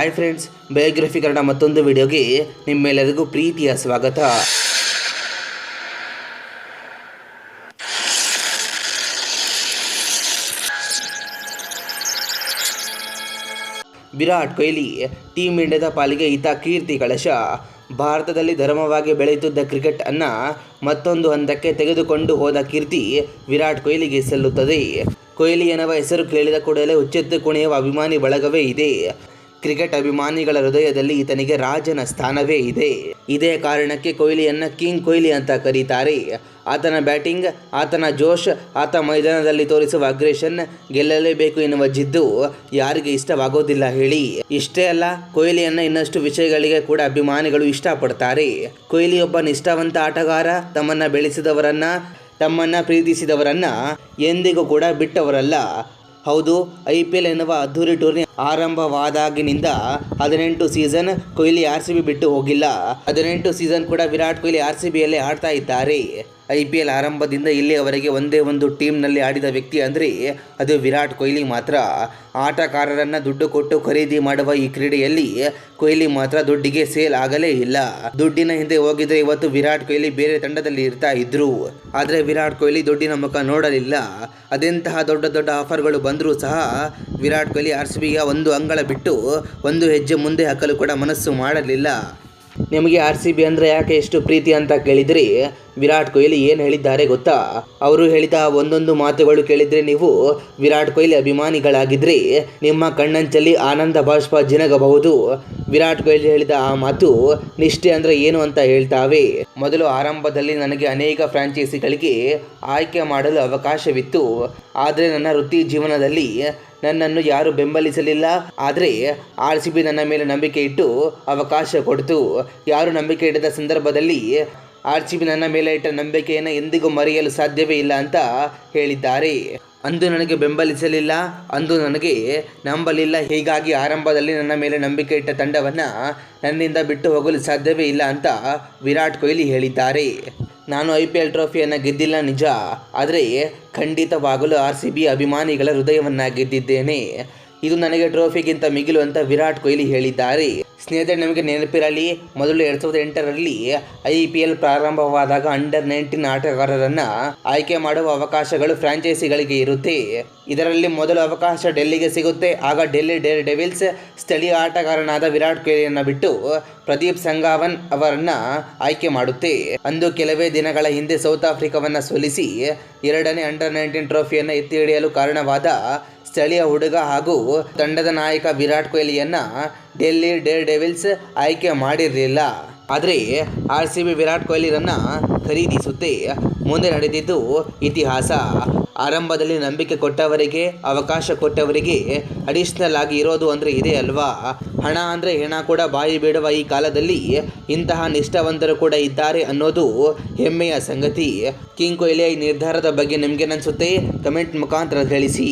Hi friends biography Kannada ಮತ್ತೊಂದು ವಿಡಿಯೋಗೆ ನಿಮ್ಮೆಲ್ಲರಿಗೂ ಪ್ರೀತಿಯ ಸ್ವಾಗತ. ವಿರಾಟ್ ಕೊಹ್ಲಿ ಟೀಮ್ ಇಂಡಿಯಾದ ಪಾಲಿಗೆ ಈತ ಕೀರ್ತಿ ಕಳಶ. ಭಾರತದಲ್ಲಿ ಧರ್ಮವಾಗಿ ಬೆಳೆಯುತ್ತಿದ್ದ ಕ್ರಿಕೆಟ್ ಅನ್ನ ಮತ್ತೊಂದು ಹಂತಕ್ಕೆ ತೆಗೆದುಕೊಂಡು ಹೋದ ಕೀರ್ತಿ ವಿರಾಟ್ ಕೊಹ್ಲಿಗೆ ಸಲ್ಲುತ್ತದೆ. ಕೊಹ್ಲಿ ಎನ್ನುವ ಹೆಸರು ಕೇಳಿದ ಕೂಡಲೇ ಉಚ್ಚೆತ್ತು ಕುಣಿಯುವ ಅಭಿಮಾನಿ ಬಳಗವೇ ಇದೆ. ಕ್ರಿಕೆಟ್ ಅಭಿಮಾನಿಗಳ ಹೃದಯದಲ್ಲಿ ಈತನಿಗೆ ರಾಜನ ಸ್ಥಾನವೇ ಇದೆ. ಇದೇ ಕಾರಣಕ್ಕೆ ಕೊಹ್ಲಿಯನ್ನ ಕಿಂಗ್ ಕೊಹ್ಲಿ ಅಂತ ಕರೀತಾರೆ. ಆತನ ಬ್ಯಾಟಿಂಗ್, ಆತನ ಜೋಶ್, ಆತ ಮೈದಾನದಲ್ಲಿ ತೋರಿಸುವ ಅಗ್ರೇಷನ್ ಗೆಲ್ಲಲೇಬೇಕು ಎನ್ನುವ ಜಿದ್ದು ಯಾರಿಗೆ ಇಷ್ಟವಾಗೋದಿಲ್ಲ ಹೇಳಿ. ಇಷ್ಟೇ ಅಲ್ಲ, ಕೊಹ್ಲಿಯನ್ನು ಇನ್ನಷ್ಟು ವಿಷಯಗಳಿಗೆ ಕೂಡ ಅಭಿಮಾನಿಗಳು ಇಷ್ಟಪಡ್ತಾರೆ. ಕೊಹ್ಲಿ ಒಬ್ಬ ನಿಷ್ಠಾವಂತ ಆಟಗಾರ, ತಮ್ಮನ್ನ ಬೆಳೆಸಿದವರನ್ನ, ತಮ್ಮನ್ನ ಪ್ರೀತಿಸಿದವರನ್ನ ಎಂದಿಗೂ ಕೂಡ ಬಿಟ್ಟವರಲ್ಲ. ಹೌದು, ಐ ಪಿ ಎಲ್ ಎನ್ನುವ ಅದ್ಧೂರಿ ಟೂರ್ನಿ ಆರಂಭವಾದಾಗಿನಿಂದ ಹದಿನೆಂಟು season Kohli R C B ಬಿಟ್ಟು ಹೋಗಿಲ್ಲ. ಹದಿನೆಂಟು ಸೀಸನ್ ಕೂಡ ವಿರಾಟ್ ಕೊಹ್ಲಿ ಆರ್ ಸಿ ಬಿಯಲ್ಲೇ ಆಡ್ತಾ ಇದ್ದಾರೆ. ಐ ಪಿ ಎಲ್ ಆರಂಭದಿಂದ ಇಲ್ಲಿಯವರೆಗೆ ಒಂದೇ ಒಂದು ಟೀಮ್ನಲ್ಲಿ ಆಡಿದ ವ್ಯಕ್ತಿ ಅಂದರೆ ಅದು ವಿರಾಟ್ ಕೊಹ್ಲಿ ಮಾತ್ರ. ಆಟಗಾರರನ್ನು ದುಡ್ಡು ಕೊಟ್ಟು ಖರೀದಿ ಮಾಡುವ ಈ ಕ್ರೀಡೆಯಲ್ಲಿ ಕೊಹ್ಲಿ ಮಾತ್ರ ದುಡ್ಡಿಗೆ ಸೇಲ್ ಆಗಲೇ ಇಲ್ಲ. ದುಡ್ಡಿನ ಹಿಂದೆ ಹೋಗಿದ್ರೆ ಇವತ್ತು ವಿರಾಟ್ ಕೊಹ್ಲಿ ಬೇರೆ ತಂಡದಲ್ಲಿ ಇರ್ತಾ ಇದ್ರು. ಆದರೆ ವಿರಾಟ್ ಕೊಹ್ಲಿ ದುಡ್ಡಿನ ಮುಖ ನೋಡಲಿಲ್ಲ. ಅದೆಂತಹ ದೊಡ್ಡ ದೊಡ್ಡ ಆಫರ್ಗಳು ಬಂದರೂ ಸಹ ವಿರಾಟ್ ಕೊಹ್ಲಿ ಆರ್ ಸಿ ಬಿಯ ಒಂದು ಅಂಗಳ ಬಿಟ್ಟು ಒಂದು ಹೆಜ್ಜೆ ಮುಂದೆ ಹಾಕಲು ಕೂಡ ಮನಸ್ಸು ಮಾಡಲಿಲ್ಲ. ನಿಮಗೆ ಆರ್ ಸಿ ಬಿ ಅಂದರೆ ಯಾಕೆ ಎಷ್ಟು ಪ್ರೀತಿ ಅಂತ ಕೇಳಿದರೆ ವಿರಾಟ್ ಕೊಹ್ಲಿ ಏನು ಹೇಳಿದ್ದಾರೆ ಗೊತ್ತಾ? ಅವರು ಹೇಳಿದ ಒಂದೊಂದು ಮಾತುಗಳು ಕೇಳಿದರೆ ನೀವು ವಿರಾಟ್ ಕೊಹ್ಲಿ ಅಭಿಮಾನಿಗಳಾಗಿದ್ದರೆ ನಿಮ್ಮ ಕಣ್ಣಂಚಲ್ಲಿ ಆನಂದ ಬಾಷ್ಪ ಜಿನಗಬಹುದು. ವಿರಾಟ್ ಕೊಹ್ಲಿ ಹೇಳಿದ ಆ ಮಾತು ನಿಷ್ಠೆ ಅಂದರೆ ಏನು ಅಂತ ಹೇಳ್ತಾವೆ. ಮೊದಲು ಆರಂಭದಲ್ಲಿ ನನಗೆ ಅನೇಕ ಫ್ರಾಂಚೈಸಿಗಳಿಗೆ ಆಯ್ಕೆ ಮಾಡಲು ಅವಕಾಶವಿತ್ತು. ಆದರೆ ನನ್ನ ವೃತ್ತಿ ಜೀವನದಲ್ಲಿ ನನ್ನನ್ನು ಯಾರು ಬೆಂಬಲಿಸಲಿಲ್ಲ. ಆದರೆ ಆರ್ ಸಿ ಬಿ ನನ್ನ ಮೇಲೆ ನಂಬಿಕೆ ಇಟ್ಟು ಅವಕಾಶ ಕೊಡ್ತು. ಯಾರು ನಂಬಿಕೆ ಇಡದ ಸಂದರ್ಭದಲ್ಲಿ ಆರ್ ಸಿ ಬಿ ನನ್ನ ಮೇಲೆ ಇಟ್ಟ ನಂಬಿಕೆಯನ್ನು ಎಂದಿಗೂ ಮರೆಯಲು ಸಾಧ್ಯವೇ ಇಲ್ಲ ಅಂತ ಹೇಳಿದ್ದಾರೆ. ಅಂದು ನನಗೆ ಬೆಂಬಲಿಸಲಿಲ್ಲ, ಅಂದು ನನಗೆ ನಂಬಲಿಲ್ಲ. ಹೀಗಾಗಿ ಆರಂಭದಲ್ಲಿ ನನ್ನ ಮೇಲೆ ನಂಬಿಕೆ ಇಟ್ಟ ತಂಡವನ್ನು ನನ್ನಿಂದ ಬಿಟ್ಟು ಹೋಗಲು ಸಾಧ್ಯವೇ ಇಲ್ಲ ಅಂತ ವಿರಾಟ್ ಕೊಹ್ಲಿ ಹೇಳಿದ್ದಾರೆ. ನಾನು ಐ ಪಿ ಎಲ್ ಟ್ರೋಫಿಯನ್ನು ಗೆದ್ದಿಲ್ಲ ನಿಜ, ಆದರೆ ಖಂಡಿತವಾಗಲೂ ಆರ್ ಸಿ ಬಿ ಅಭಿಮಾನಿಗಳ ಹೃದಯವನ್ನು ಗೆದ್ದಿದ್ದೇನೆ ಇದು ನನಗೆ ಟ್ರೋಫಿಗಿಂತ ಮಿಗಿಲು ಅಂತ ವಿರಾಟ್ ಕೊಹ್ಲಿ ಹೇಳಿದ್ದಾರೆ. ಸ್ನೇಹಿತರೆ, ನಿಮಗೆ ನೆನಪಿರಲಿ, ಮೊದಲು ಎರಡು ಸಾವಿರದ ಎಂಟರಲ್ಲಿ ಐ ಪಿ ಎಲ್ ಪ್ರಾರಂಭವಾದಾಗ ಅಂಡರ್ ನೈನ್ಟೀನ್ ಆಟಗಾರರನ್ನು ಆಯ್ಕೆ ಮಾಡುವ ಅವಕಾಶಗಳು ಫ್ರಾಂಚೈಸಿಗಳಿಗೆ ಇರುತ್ತೆ. ಇದರಲ್ಲಿ ಮೊದಲು ಅವಕಾಶ ಡೆಲ್ಲಿಗೆ ಸಿಗುತ್ತೆ. ಆಗ ಡೆಲ್ಲಿ ಡೇರ್ ಡೆವಿಲ್ಸ್ ಸ್ಥಳೀಯ ಆಟಗಾರನಾದ ವಿರಾಟ್ ಕೊಹ್ಲಿಯನ್ನು ಬಿಟ್ಟು ಪ್ರದೀಪ್ ಸಂಗಾವನ್ ಅವರನ್ನ ಆಯ್ಕೆ ಮಾಡುತ್ತೆ. ಅಂದು ಕೆಲವೇ ದಿನಗಳ ಹಿಂದೆ ಸೌತ್ ಆಫ್ರಿಕಾವನ್ನು ಸೋಲಿಸಿ ಎರಡನೇ ಅಂಡರ್ ನೈನ್ಟೀನ್ ಟ್ರೋಫಿಯನ್ನು ಎತ್ತಿ ಹಿಡಿಯಲು ಕಾರಣವಾದ ಸ್ಥಳೀಯ ಹುಡುಗ ಹಾಗೂ ತಂಡದ ನಾಯಕ ವಿರಾಟ್ ಕೊಹ್ಲಿಯನ್ನ ಡೆಲ್ಲಿ ಡೇರ್ ಡೆವಿಲ್ಸ್ ಆಯ್ಕೆ ಮಾಡಿರಲಿಲ್ಲ. ಆದರೆ ಆರ್ ಸಿ ಬಿ ವಿರಾಟ್ ಕೊಹ್ಲಿರನ್ನು ಖರೀದಿಸುತ್ತೆ. ಮುಂದೆ ನಡೆದಿದ್ದು ಇತಿಹಾಸ. ಆರಂಭದಲ್ಲಿ ನಂಬಿಕೆ ಕೊಟ್ಟವರಿಗೆ, ಅವಕಾಶ ಕೊಟ್ಟವರಿಗೆ ಅಡಿಷ್ನಲ್ ಆಗಿ ಇರೋದು ಅಂದರೆ ಇದೆ ಅಲ್ವಾ? ಹಣ ಅಂದರೆ ಹೆಣ ಕೂಡ ಬಾಯಿ ಬಿಡುವ ಈ ಕಾಲದಲ್ಲಿ ಇಂತಹ ನಿಷ್ಠಾವಂತರು ಕೂಡ ಇದ್ದಾರೆ ಅನ್ನೋದು ಹೆಮ್ಮೆಯ ಸಂಗತಿ. ಕಿಂಗ್ ಕೊಹ್ಲಿಯ ಈ ನಿರ್ಧಾರದ ಬಗ್ಗೆ ನಿಮಗೇನನ್ಸುತ್ತೆ ಕಮೆಂಟ್ ಮುಖಾಂತರ ತಿಳಿಸಿ.